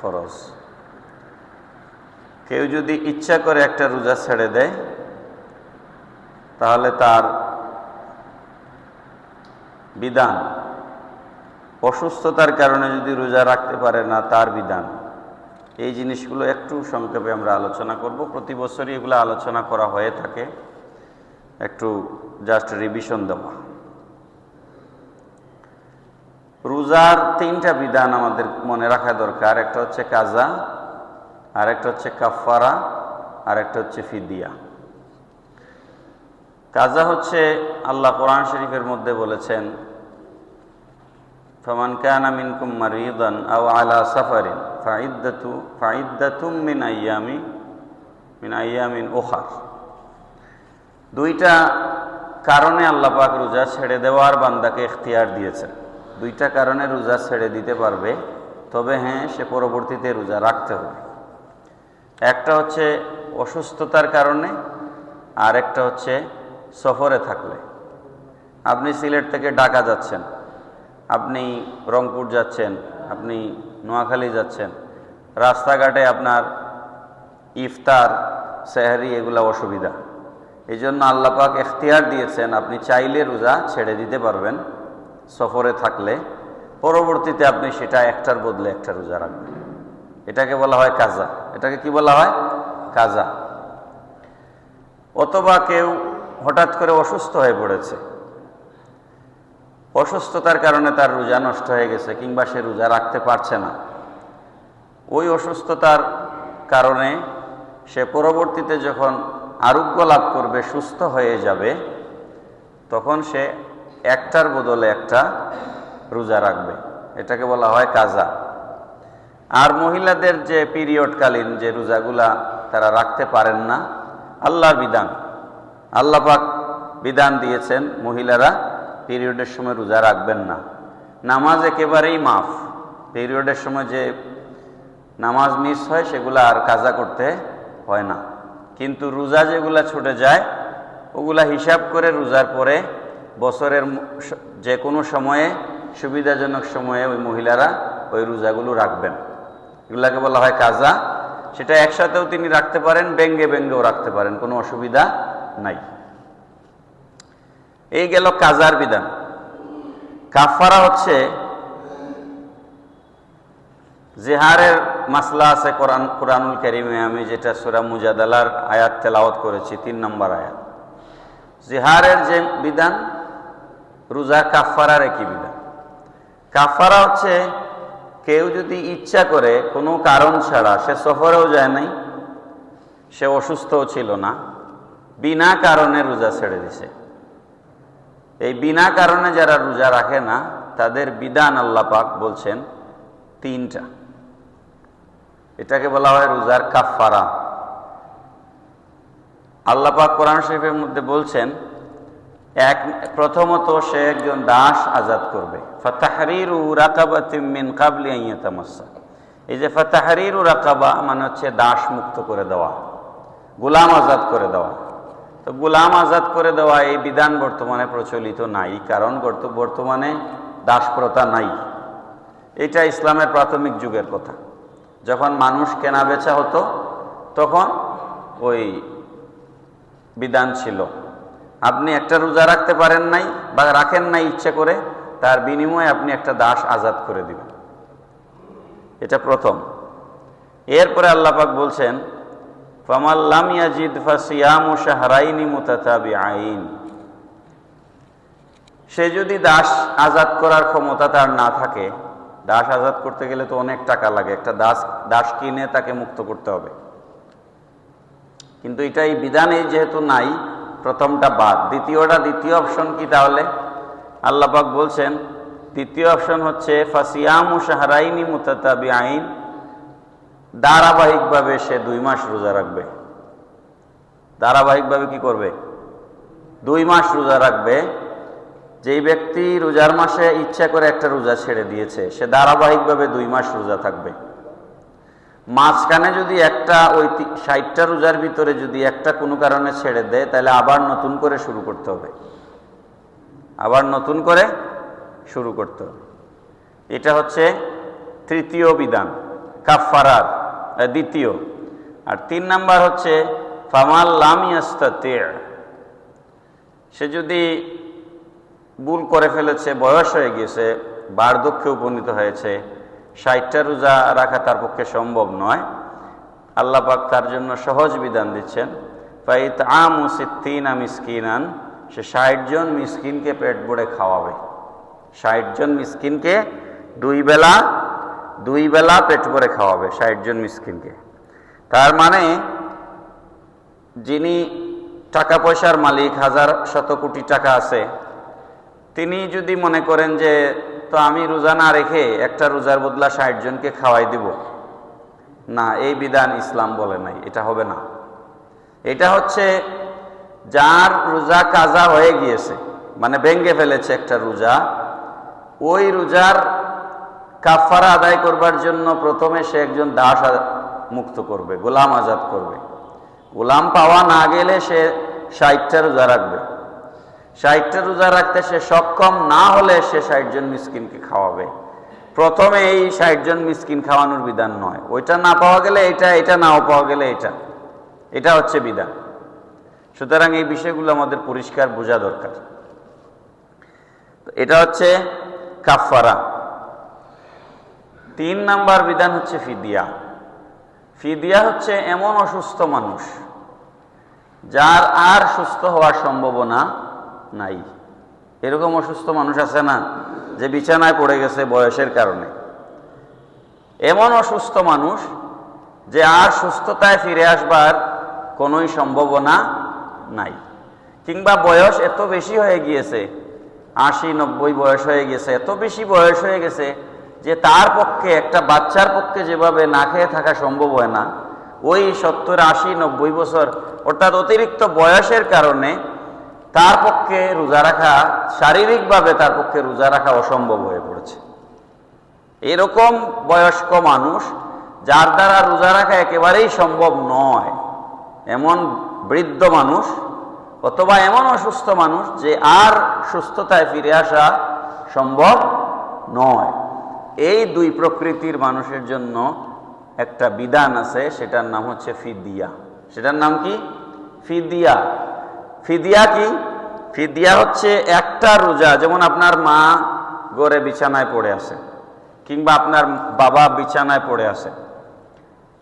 ফরজ কেউ যদি ইচ্ছা করে একটা রোজা ছেড়ে দেয়, তাহলে তার বিধান। অসুস্থতার কারণে যদি রোজা রাখতে পারে না, তার বিধান। এই জিনিসগুলো একটু সংক্ষেপে আমরা আলোচনা করব। প্রতি বছরই এগুলো আলোচনা করা হয়ে থাকে। একটু জাস্ট রিভিশন দেওয়া। রোজার তিনটা বিধান আমাদের মনে রাখা দরকার। একটা হচ্ছে কাজা আর একটা হচ্ছে কাফারা আর একটা হচ্ছে ফিদিয়া। কাজা হচ্ছে আল্লাহ কোরআন শরীফের মধ্যে বলেছেন, ফমান কানা মিনকুম মারিদান আও আলা সাফারিন ফাইদ্দাতু, ফাইদ্দাতুম মিন আইয়ামি, মিন আইয়ামিন ওখার দুইটা কারণে আল্লাহ পাক রোজা ছেড়ে দেওয়ার বান্দাকে ইখতিয়ার দিয়েছেন। দুইটা কারণে রোজা ছেড়ে দিতে পারবে, তবে হ্যাঁ সে পরবর্তীতে রোজা রাখতে হবে। একটা হচ্ছে অসুস্থতার কারণে, আর একটা হচ্ছে সফরে থাকলে। আপনি সিলেট থেকে ঢাকা যাচ্ছেন, আপনি রংপুর যাচ্ছেন, আপনি নোয়াখালী যাচ্ছেন, রাস্তাঘাটে আপনার ইফতার, সেহারি এগুলা অসুবিধা। এই জন্য আল্লাপাক এখতিয়ার দিয়েছেন, আপনি চাইলে রোজা ছেড়ে দিতে পারবেন। সফরে থাকলে পরবর্তীতে আপনি সেটা একটার বদলে একটা রোজা রাখবেন। এটাকে বলা হয় কাজা। এটাকে কি বলা হয়? কাজা। অথবা কেউ হঠাৎ করে অসুস্থ হয়ে পড়েছে। অসুস্থতার কারণে তার রোজা নষ্ট হয়ে গেছে কিংবা সে রোজা রাখতে পারছে না। ওই অসুস্থতার কারণে সে পরবর্তীতে যখন আরোগ্য লাভ করবে, সুস্থ হয়ে যাবে, তখন সে একটার বদলে একটা রোজা রাখবে। এটাকে বলা হয় কাজা। আর মহিলাদের যে পিরিয়ডকালীন যে রোজাগুলা তারা রাখতে পারেন না, আল্লাহর বিধান। আল্লাহ পাক বিধান দিয়েছেন মহিলারা পিরিয়ডের সময় রোজা রাখবেন না। নামাজ একেবারেই মাফ। পিরিয়ডের সময় যে নামাজ মিস হয়, সেগুলো আর কাজা করতে হয় না। কিন্তু রোজা যেগুলা ছুটে যায়, ওগুলা হিসাব করে রোজার পরে বছরের যে কোনো সময়ে, সুবিধাজনক সময়ে ওই মহিলারা ওই রোজাগুলো রাখবেন। এগুলাকে বলা হয় কাজা। সেটা একসাথেও তিনি রাখতে পারেন, ব্যঙ্গে ব্যঙ্গেও রাখতে পারেন, কোনো অসুবিধা নাই। এই গেল কাজার বিধান। কাফারা হচ্ছে, জেহারের মাসলা আছে কোরআন, কোরআনুল করিমে, আমি যেটা সুরা মুজাদালার আয়াত তেলাওয়াত করেছি, তিন নম্বর আয়াত। জেহারের যে বিধান রোজা কাফারার একই বিধান। কাফারা হচ্ছে কেউ যদি ইচ্ছা করে কোনো কারণ ছাড়া, সে সফরেও যায় নাই, সে অসুস্থও ছিল না, বিনা কারণে রোজা ছেড়ে দিছে। এই বিনা কারণে যারা রোজা রাখে না, তাদের বিধান পাক বলছেন তিনটা। এটাকে বলা হয় রোজার কাফারা আল্লাহ পাক কোরআন শরীফের মধ্যে বলছেন এক, প্রথমত সে একজন দাস আজাদ করবে। ফাতাহরির কাবলি আইয়াতামাসা এই যে ফাতাহরির রাকাবা মানে হচ্ছে দাস মুক্ত করে দেওয়া, গোলাম আজাদ করে দেওয়া। তো গোলাম আজাদ করে দেওয়া এই বিধান বর্তমানে প্রচলিত নাই, কারণ বর্তমানে দাসপ্রথা নাই। এটা ইসলামের প্রাথমিক যুগের কথা। যখন মানুষ কেনা বেচা হতো, তখন ওই বিধান ছিল। আপনি একটা রোজা রাখতে পারেন নাই বা রাখেন নাই ইচ্ছে করে, তার বিনিময়ে আপনি একটা দাস আজাদ করে দিবেন। এটা প্রথম। এরপরে আল্লাপাক বলছেন ফামাল্লাম ইয়াজিদ ফাসিয়াম শাহরাইনি মুতাতাবি আইন সে যদি দাস আজাদ করার ক্ষমতা তার না থাকে, দাস আজাদ করতে গেলে তো অনেক টাকা লাগে, একটা দাস দাস কিনে তাকে মুক্ত করতে হবে। কিন্তু এটা এই বিধানে যেহেতু নাই প্রথমটা বাদ। দ্বিতীয়টা, দ্বিতীয় অপশন কি তাহলে? আল্লাপাক বলছেন, দ্বিতীয় অপশন হচ্ছে, ফাসিয়াম ও শাহরাইনি মুতাতাবি আইন ধারাবাহিকভাবে সে দুই মাস রোজা রাখবে। ধারাবাহিকভাবে কি করবে? দুই মাস রোজা রাখবে। যেই ব্যক্তি রোজার মাসে ইচ্ছা করে একটা রোজা ছেড়ে দিয়েছে, সে ধারাবাহিকভাবে দুই মাস রোজা থাকবে। মাঝখানে যদি একটা ওই ষাটটা রোজার ভিতরে যদি একটা কোনো কারণে ছেড়ে দেয়, তাহলে আবার নতুন করে শুরু করতে হবে। আবার নতুন করে শুরু করতে হবে। এটা হচ্ছে তৃতীয় বিধান কাফারার দ্বিতীয়। আর তিন নাম্বার হচ্ছে, ফামাল লামিয়াস্তাতে সে যদি ভুল করে ফেলেছে, বয়স হয়ে গিয়েছে, বার্ধক্যে উপনীত হয়েছে ষাটটা রোজা রাখা তার পক্ষে সম্ভব নয়। আল্লাহ পাক তার জন্য সহজ বিধান দিচ্ছেন ফাইত আম সিদ্দিনা মিসকিনান সে ষাট জন মিসকিনকে পেট ভরে খাওয়াবে। ষাট জন মিসকিনকে দুই বেলা দুই বেলা পেট ভরে খাওয়াবে ষাট জন মিসকিনকে। তার মানে যিনি টাকা পয়সার মালিক, হাজার শত কোটি টাকা আছে, তিনি যদি মনে করেন যে তো আমি রোজা না রেখে একটা রোজার বদলা ষাট জনকে খাওয়াই দিব। না, এই বিধান ইসলাম বলে নাই, এটা হবে না। এটা হচ্ছে যার রোজা কাজা হয়ে গিয়েছে মানে ভেঙ্গে ফেলেছে একটা রোজা, ওই রোজার কাফারা আদায় করবার জন্য প্রথমে সে একজন দাস মুক্ত করবে, গোলাম আজাদ করবে। গোলাম পাওয়া না গেলে সে ষাটটা রোজা রাখবে। ষাটটা রোজা রাখতে সে সক্ষম না হলে সে ষাট জন মিসকিনকে খাওয়াবে। প্রথমে এই ষাট জন মিসকিন খাওয়ানোর বিধান নয়। ওইটা না পাওয়া গেলে এটা এটা নাও পাওয়া গেলে এটা। এটা হচ্ছে বিধান। সুতরাং এই বিষয়গুলো আমাদের পরিষ্কার বোঝা দরকার। এটা হচ্ছে কাফারা তিন নাম্বার বিধান হচ্ছে ফিদিয়া। ফিদিয়া হচ্ছে এমন অসুস্থ মানুষ যার আর সুস্থ হওয়ার সম্ভাবনা নাই। এরকম অসুস্থ মানুষ আছে না যে বিছানায় পড়ে গেছে বয়সের কারণে। এমন অসুস্থ মানুষ যে আর সুস্থতায় ফিরে আসবার কোনোই সম্ভাবনা নাই। কিংবা বয়স এত বেশি হয়ে গিয়েছে, আশি, নব্বই বয়স হয়ে গেছে, এত বেশি বয়স হয়ে গেছে যে তার পক্ষে, একটা বাচ্চার পক্ষে যেভাবে না খেয়ে থাকা সম্ভব হয় না, ওই সত্তর, আশি, নব্বই বছর অর্থাৎ অতিরিক্ত বয়সের কারণে তার পক্ষে রোজা রাখা, শারীরিকভাবে তার পক্ষে রোজা রাখা অসম্ভব হয়ে পড়েছে। এরকম বয়স্ক মানুষ, যার দ্বারা রোজা রাখা একেবারেই সম্ভব নয়, এমন বৃদ্ধ মানুষ অথবা এমন অসুস্থ মানুষ যে আর সুস্থতায় ফিরে আসা সম্ভব নয়। এই দুই প্রকৃতির মানুষের জন্য একটা বিধান আছে, সেটার নাম হচ্ছে ফিদিয়া। সেটার নাম কি? ফিদিয়া। ফিদিয়া কি? ফিদিয়া হচ্ছে একটা রোজা, যেমন আপনার মা গড়ে বিছানায় পড়ে আছে কিংবা আপনার বাবা বিছানায় পড়ে আছে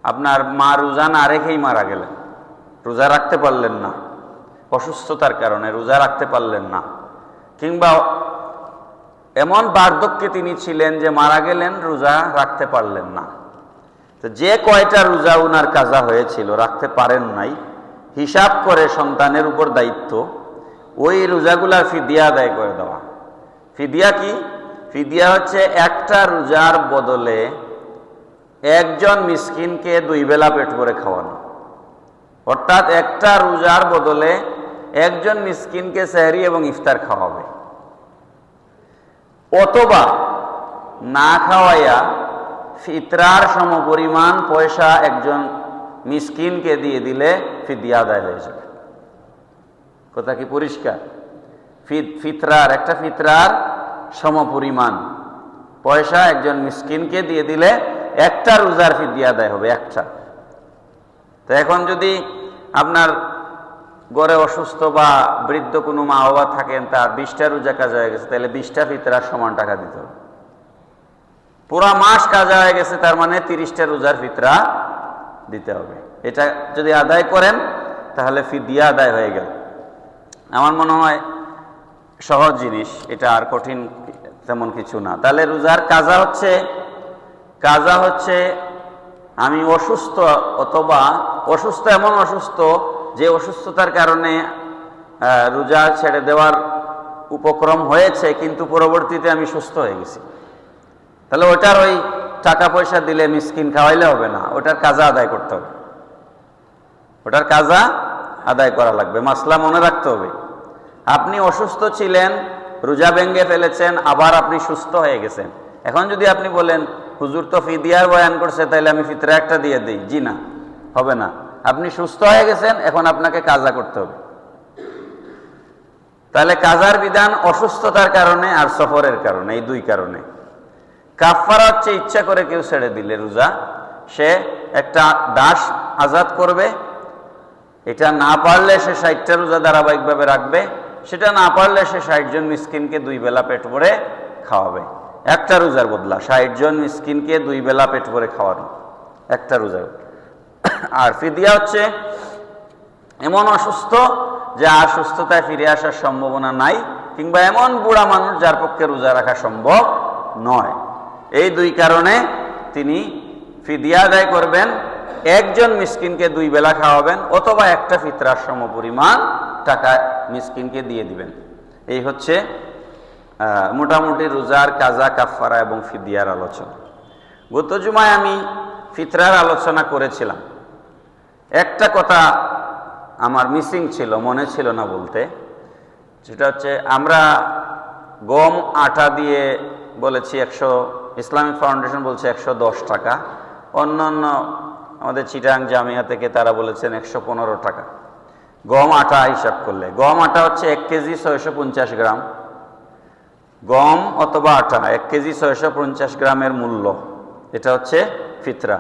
আপনার মা রোজা না রেখেই মারা গেলেন, রোজা রাখতে পারলেন না, অসুস্থতার কারণে রোজা রাখতে পারলেন না, কিংবা এমন বার্ধক্যে তিনি ছিলেন যে মারা গেলেন, রোজা রাখতে পারলেন না। তো যে কয়টা রোজা উনার কাজা হয়েছিল, রাখতে পারেন নাই হিসাব করে সন্তানের উপর দায়িত্ব, ওই রোজাগুলার ফিদিয়া আদায় করে দেওয়া। ফিদিয়া কি? ফিদিয়া হচ্ছে একটা রোজার বদলে একজন মিসকিনকে দুই বেলা পেট করে খাওয়ানো। অর্থাৎ একটা রোজার বদলে একজন মিসকিনকে সেহরি এবং ইফতার খাওয়াবে। অথবা না খাওয়াইয়া ফিতরার সমপরিমাণ পয়সা একজন মিসকিনকে দিয়ে দিলে ফিদিয়া আদায় হয়ে যাবে। কথা কি পরিষ্কার? ফিতরার, একটা ফিতরার সমপরিমাণ। পয়সা একজন মিসকিনকে দিয়ে দিলে একটা রোজার ফিদিয়া আদায় হবে, একটা। তো এখন যদি আপনার গড়ে অসুস্থ বা বৃদ্ধ কোনো মা বাবা থাকেন, তার বিশটা রোজা কাজ হয়ে গেছে, তাহলে বিশটা ফিতরার সমান টাকা দিতে হবে। পুরা মাস কাজা হয়ে গেছে, তার মানে তিরিশটা রোজার ফিতরা দিতে হবে। এটা যদি আদায় করেন, তাহলে ফি ফিদিয়া আদায় হয়ে গেল। আমার মনে হয় সহজ জিনিস, এটা আর কঠিন তেমন কিছু না। তাহলে রোজার কাজা হচ্ছে কাজা হচ্ছে আমি অসুস্থ অথবা অসুস্থ এমন অসুস্থ যে অসুস্থতার কারণে রোজা ছেড়ে দেওয়ার উপক্রম হয়েছে, কিন্তু পরবর্তীতে আমি সুস্থ হয়ে গেছি। তাহলে ওটার ওই টাকা পয়সা দিলে মিসকিন খাওয়াইলে হবে না, ওটার কাজা আদায় করতে হবে। ওটার কাজা আদায় করা লাগবে, মাসলা মনে রাখতে হবে। আপনি অসুস্থ ছিলেন, রোজা ভেঙ্গে ফেলেছেন, আবার আপনি সুস্থ হয়ে গেছেন। এখন যদি আপনি বলেন, হুজুর তো ফিদিয়ার বয়ান করছে তাহলে আমি ফিতরা একটা দিয়ে দিই। জি না, হবে না। আপনি সুস্থ হয়ে গেছেন, এখন আপনাকে কাজা করতে হবে। তাহলে কাজার বিধান অসুস্থতার কারণে আর সফরের কারণে, এই দুই কারণে। কাফারা হচ্ছে ইচ্ছা করে কেউ ছেড়ে দিলে রোজা। সে একটা দাস আজাদ করবে, এটা না পারলে সে ষাটটা রোজা ধারাবাহিকভাবে রাখবে, সেটা না পারলে সে ষাট জন মিসকিনকে দুই বেলা পেট ভরে খাওয়াবে। একটা রোজার বদলা, ষাট জন মিসকিনকে দুই বেলা পেট ভরে খাওয়ানো, একটা রোজার আর ফিদিয়া হচ্ছে এমন অসুস্থ যে আর সুস্থতায় ফিরে আসার সম্ভাবনা নাই, কিংবা এমন বুড়া মানুষ যার পক্ষে রোজা রাখা সম্ভব নয়। এই দুই কারণে তিনি ফিদিয়া আদায় করবেন, একজন মিসকিনকে দুই বেলা খাওয়াবেন, অথবা একটা ফিতরার সম পরিমাণ টাকা মিসকিনকে দিয়ে দিবেন। এই হচ্ছে মোটামুটি রোজার কাজা কাফারা এবং ফিদিয়ার আলোচনা। গত জুমায় আমি ফিতরার আলোচনা করেছিলাম। একটা কথা আমার মিসিং ছিল, মনে ছিল না বলতে। সেটা হচ্ছে, আমরা গম আটা দিয়ে বলেছি একশো ইসলামিক ফাউন্ডেশন বলছে একশো দশ টাকা। অন্য অন্য আমাদের চিটাং জামিয়া থেকে তারা বলেছেন একশো পনেরো টাকা। গম আটা হিসাব করলে। গম আটা হচ্ছে এক কেজি ছয়শো পঞ্চাশ গ্রাম। গম অথবা আটা, এক কেজি ছয়শো পঞ্চাশ গ্রামের মূল্য। এটা হচ্ছে ফিতরা।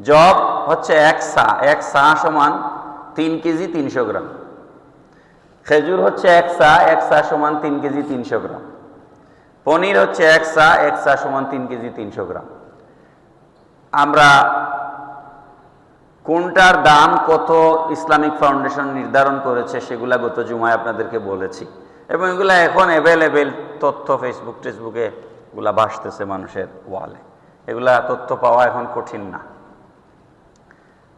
জব হচ্ছে এক সা এক সা সমান তিন কেজি তিনশো গ্রাম। খেজুর হচ্ছে এক সা এক সা সমান তিন কেজি তিনশো গ্রাম। পনির হচ্ছে এক সা এক সা সমান তিন কেজি তিনশো গ্রাম। আমরা কোনটার দাম কত ইসলামিক ফাউন্ডেশন নির্ধারণ করেছে সেগুলা গত জুমায় আপনাদেরকে বলেছি। এবং এগুলা এখন অ্যাভেলেবেল তথ্য ফেসবুক টেসবুকে এগুলা ভাসতেছে মানুষের ওয়ালে। এগুলা তথ্য পাওয়া এখন কঠিন না।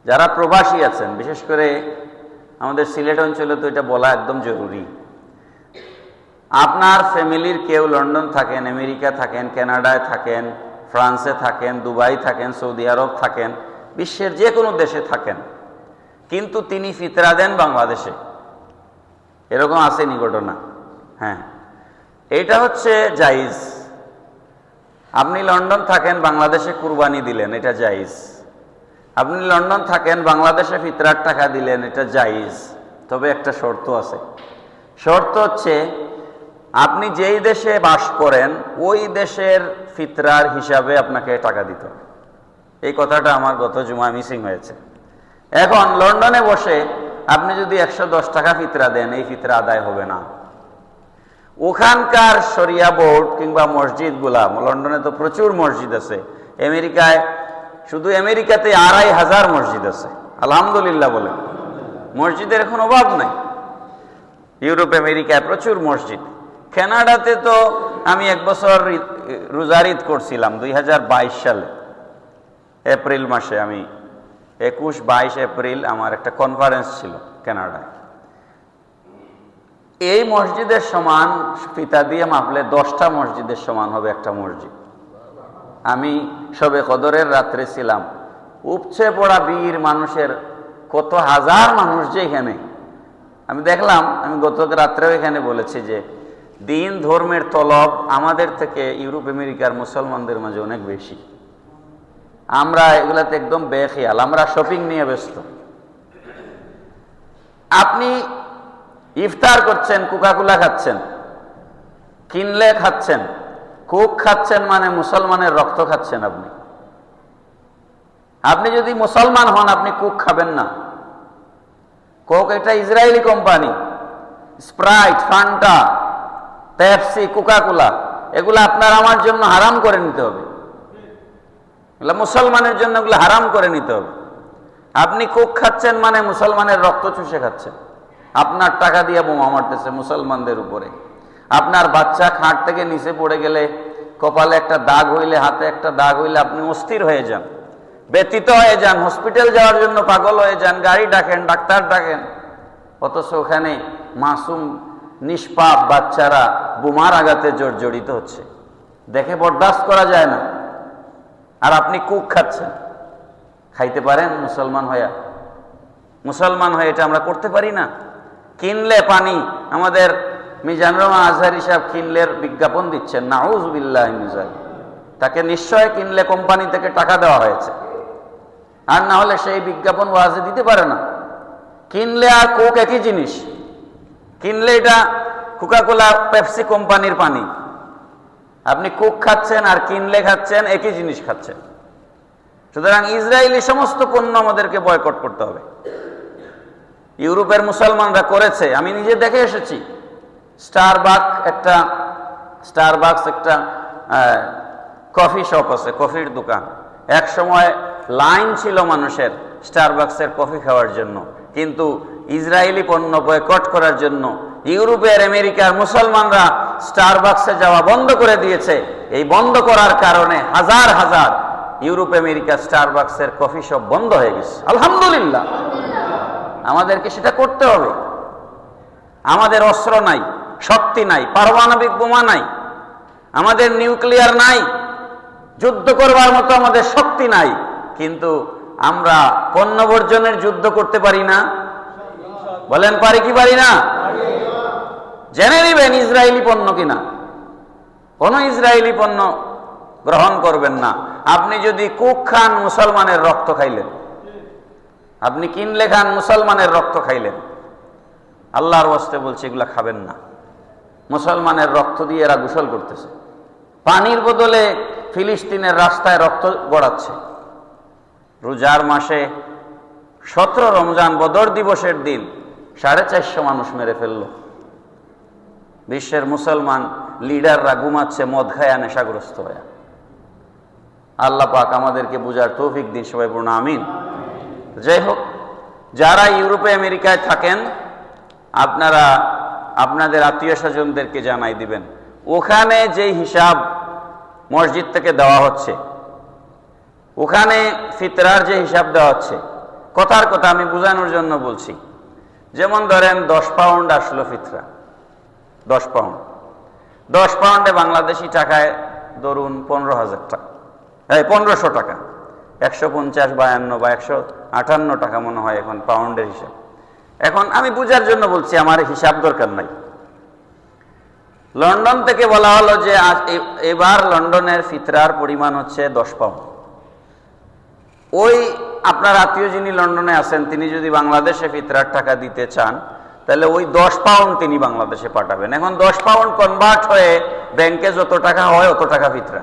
যারা প্রবাসী আছেন, বিশেষ করে আমাদের সিলেট অঞ্চলে তো এটা বলা একদম জরুরি। আপনার ফ্যামিলির কেউ লন্ডন থাকেন, আমেরিকা থাকেন, কানাডায় থাকেন, ফ্রান্সে থাকেন, দুবাই থাকেন, সৌদি আরব থাকেন, বিশ্বের যে কোনো দেশে থাকেন। কিন্তু তিনি ফিতরা দেন বাংলাদেশে। এরকম আসেনি ঘটনা। হ্যাঁ। এটা হচ্ছে জাইজ আপনি লন্ডন থাকেন, বাংলাদেশে কুরবানি দিলেন, এটা জাইজ আপনি লন্ডন থাকেন, বাংলাদেশে ফিতরার টাকা দিলেন, এটা জাইজ তবে একটা শর্ত আছে। শর্ত হচ্ছে আপনি যেই দেশে বাস করেন, ওই দেশের ফিতরার হিসাবে আপনাকে টাকা দিতে এই কথাটা আমার গত জুমায় মিসিং হয়েছে। এখন লন্ডনে বসে আপনি যদি একশো দশ টাকা ফিতরা দেন, এই ফিতরা আদায় হবে না। ওখানকার শরিয়া বোর্ড কিংবা মসজিদগুলা লন্ডনে তো প্রচুর মসজিদ আছে, আমেরিকায় শুধু আমেরিকাতে আড়াই হাজার মসজিদ আছে। আলহামদুলিল্লাহ বলে। মসজিদের এখন অভাব নাই। ইউরোপ, আমেরিকায় প্রচুর মসজিদ। কানাডাতে তো আমি এক বছর ই- রোজার ঈদ করছিলাম, দুই হাজার বাইশ সালে। এপ্রিল মাসে আমি, একুশ বাইশ এপ্রিল আমার একটা কনফারেন্স ছিল কানাডায়। এই মসজিদের সমান ফিতা দিয়ে মাপলে দশটা মসজিদের সমান হবে একটা মসজিদ। আমি সবে কদরের রাত্রে ছিলাম। উপছে পড়া বীর মানুষের কত হাজার মানুষ যে এখানে। আমি দেখলাম, আমি গত রাত্রেও এখানে বলেছি যে দিন ধর্মের তলব আমাদের থেকে ইউরোপ আমেরিকার মুসলমানদের মাঝে অনেক বেশি। আমরা এগুলাতে একদম বেখেয়াল, আমরা শপিং নিয়ে ব্যস্ত। আপনি ইফতার করছেন কোকাকোলা খাচ্ছেন, কিনলে খাচ্ছেন কোক খাচ্ছেন মানে মুসলমানের রক্ত খাচ্ছেন আপনি। আপনি যদি মুসলমান হন, আপনি কোক খাবেন না। কোক এটা Israeli company Sprite Fanta Pepsi, Coca Cola, এগুলো আপনার আমার জন্য হারাম করে নিতে হবে। মুসলমানের জন্য এগুলো হারাম করে নিতে হবে। আপনি কোক খাচ্ছেন মানে মুসলমানের রক্ত চুষে খাচ্ছেন। আপনার টাকা দিয়ে বোমা মারতেছে মুসলমানদের উপরে। আপনার বাচ্চা খাট থেকে নিচে পড়ে গেলে কপালে একটা দাগ হইলে, হাতে একটা দাগ হইলে আপনি অস্থির হয়ে যান। ব্যতীত হয়ে যান, হসপিটাল যাওয়ার জন্য পাগল হয়ে যান, গাড়ি ডাকেন, ডাক্তার ডাকেন। অথচ ওখানে মাসুম নিষ্পাপ বাচ্চারা বোমার আঘাতে জর্জরিত হচ্ছে। দেখে বরদাস্ত করা যায় না। আর আপনি কুক খাচ্ছেন। খাইতে পারেন মুসলমান হইয়া। মুসলমান হয়ে এটা আমরা করতে পারি না। কিনলে পানি। আমাদের মিজানুর রহমান আজহারি সাহেব কিনলের বিজ্ঞাপন দিচ্ছেন। নাউজবিল্লাহ মিজান তাকে নিশ্চয় কিনলে কোম্পানি থেকে টাকা দেওয়া হয়েছে। আর না হলে সেই বিজ্ঞাপন ওয়াজে দিতে পারে না। কিনলে আর কোক একই জিনিস। কিনলে এটা কোকাকোলা পেপসি কোম্পানির পানি। আপনি কোক খাচ্ছেন আর কিনলে খাচ্ছেন, একই জিনিস খাচ্ছেন। সুতরাং ইসরায়েলি সমস্ত পণ্য আমাদেরকে বয়কট করতে হবে। ইউরোপের মুসলমানরা করেছে। আমি নিজে দেখে এসেছি। স্টারবাক একটা স্টারবাকস একটা কফি শপ আছে কফির দোকান। এক সময় লাইন ছিল মানুষের স্টারবাক্সের কফি খাওয়ার জন্য। কিন্তু ইসরায়েলি পণ্য বয়কট করার জন্য ইউরোপের আমেরিকার মুসলমানরা স্টারবাক্সে যাওয়া বন্ধ করে দিয়েছে। এই বন্ধ করার কারণে হাজার হাজার ইউরোপ আমেরিকা স্টারবাক্সের কফি শপ বন্ধ হয়ে গেছে। আলহামদুলিল্লাহ। আমাদেরকে সেটা করতে হবে। আমাদের অস্ত্র নাই, শক্তি নাই, পারমাণবিক বোমা নাই, আমাদের নিউক্লিয়ার নাই, যুদ্ধ করবার মতো আমাদের শক্তি নাই। কিন্তু আমরা পণ্য বর্জনের যুদ্ধ করতে পারি না। বলেন, পারি কি পারি না? জেনে নিবেন ইসরায়েলি পণ্য কিনা। কোন ইসরায়েলি পণ্য গ্রহণ করবেন না। আপনি যদি কুক খান, মুসলমানের রক্ত খাইলেন। আপনি কিনলে খান, মুসলমানের রক্ত খাইলেন। আল্লাহর ওয়াস্তে বলছে, এগুলা খাবেন না। মুসলমানের রক্ত দিয়ে এরা গোসল করতেছে। পানির বদলে ফিলিস্তিনের রাস্তায় রক্ত গড়াচ্ছে। রোজার মাসে সতেরো রমজান বদর দিবসের দিন সাড়ে চারশো মানুষ মেরে ফেলল। বিশ্বের মুসলমান লিডাররা ঘুমাচ্ছে, মদ খায়া, নেশাগ্রস্ত হয়ে। আল্লাহ পাক আমাদেরকে বুঝার তৌফিক দিন, সবাই পূর্ণ আমিন। যাই হোক, যারা ইউরোপে, আমেরিকায় থাকেন, আপনারা, আপনাদের আত্মীয় স্বজনদেরকে জানাই দিবেন। ওখানে যে হিসাব মসজিদ থেকে দেওয়া হচ্ছে, ওখানে ফিতরার যে হিসাব দেওয়া হচ্ছে, কথার কথা আমি বোঝানোর জন্য বলছি। যেমন ধরেন, দশ পাউন্ড আসলো ফিতরা। দশ পাউন্ড। দশ পাউন্ডে বাংলাদেশি টাকায় ধরুন পনেরো হাজার টাকা। এই, পনেরোশো টাকা। একশো পঞ্চাশ, বায়ান্ন বা একশো আটান্ন টাকা মনে হয় এখন পাউন্ডের হিসাব। এখন আমি বুঝার জন্য বলছি, আমার হিসাব দরকার নাই। লন্ডন থেকে বলা হলো যে এবার লন্ডনের ফিতরার পরিমাণ হচ্ছে দশ পাউন্ড। ওই আপনার আত্মীয় যিনি লন্ডনে আছেন, তিনি যদি বাংলাদেশে ফিতরার টাকা দিতে চান, তাহলে ওই দশ পাউন্ড তিনি বাংলাদেশে পাঠাবেন। এখন দশ পাউন্ড কনভার্ট হয়ে ব্যাংকে যত টাকা হয়, অত টাকা ফিতরা।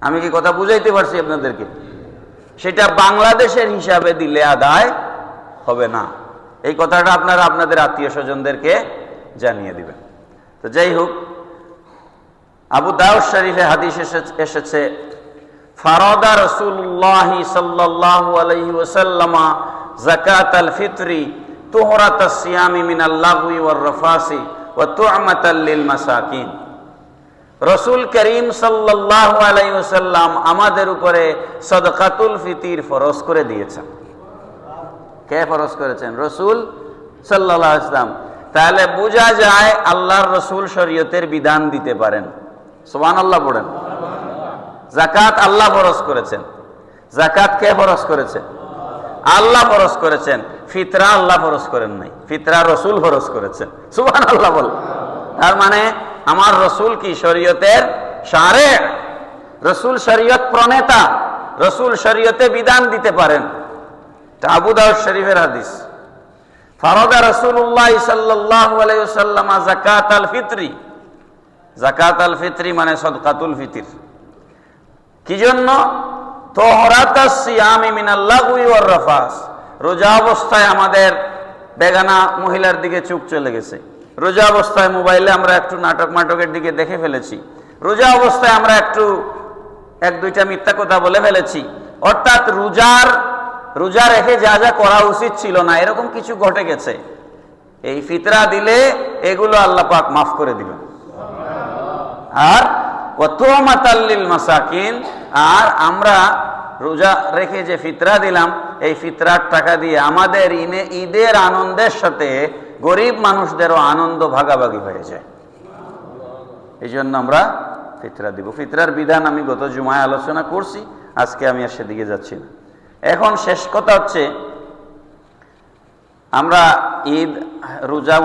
আমি কি কথা বুঝাইতে পারছি আপনাদেরকে? সেটা বাংলাদেশের হিসাবে দিলে আদায় হবে না। এই কথাটা আপনারা আপনাদের আত্মীয় স্বজনদেরকে জানিয়ে দিবেন। তো যাই হোক, আবু দাউদ শরীফে হাদিস এসে- এসেছে ফারদা রসুল্লাহ সাল্লাল্লাহু আলাইহি ওয়াসাল্লামা যাকাত আল ফিতরি তুহরাত সিয়ামি মিন আল্লাহি ওয়ার রাফাসি ওয়া তু'মাতাল লিল মাসাকিন। রসুল করিম সাল্লাল্লাহু আলাইহি ওয়াসাল্লাম আমাদের উপরে সদকাতুল ফিতির ফরজ করে দিয়েছেন। কে ফরজ করেছেন? রসুল সাল্লাহ ইসলাম তাহলে বোঝা যায় আল্লাহর রসুল শরীয়তের বিধান দিতে পারেন। সোমান আল্লাহ পড়েন। জাকাত আল্লাহ ফরজ করেছেন। জাকাত কে ফরজ করেছেন আল্লাহ ফরজ করেছেন। ফিতরা আল্লাহ ফরজ করেন নাই। ফিতরা রসুল ফরজ করেছেন। সুবান আল্লাহ বল। তার মানে আমার রসুল কি শরীয়তের? সারে। রসুল শরীয়ত প্রণেতা। রসুল শরীয়তে বিধান দিতে পারেন। আবু শরীফের হাদিস। ফারদা আলাইহি ওয়াসাল্লাম যাকাত আল ফিতরি। যাকাত আল ফিতরি মানে সদকাতুল ফিতর। কি জন্য রোজা অবস্থায় আমাদের বেগানা মহিলার দিকে চুপ চলে গেছে। রোজা অবস্থায় মোবাইলে আমরা একটু নাটক মাটকের দিকে দেখে ফেলেছি। রোজা অবস্থায় আমরা একটু এক দুইটা মিথ্যা কথা বলে ফেলেছি। অর্থাৎ রোজার, রোজা রেখে যা যা করা উচিত ছিল না, এরকম কিছু ঘটে গেছে। এই ফিতরা দিলে এগুলো আল্লাহ পাক মাফ করে দিবেন। আর মাসাকিন, আর আমরা রোজা রেখে যে ফিতরা দিলাম, এই ফিতরার টাকা দিয়ে আমাদের ইনে, ঈদের আনন্দের সাথে গরিব মানুষদেরও আনন্দ ভাগাভাগি হয়ে যায় এই জন্য আমরা ফিতরা দিব। ফিতরার বিধান আমি গত জুমায় আলোচনা করছি, আজকে আমি আর সেদিকে যাচ্ছি না। এখন শেষ কথা হচ্ছে, আমরা ঈদ রোজা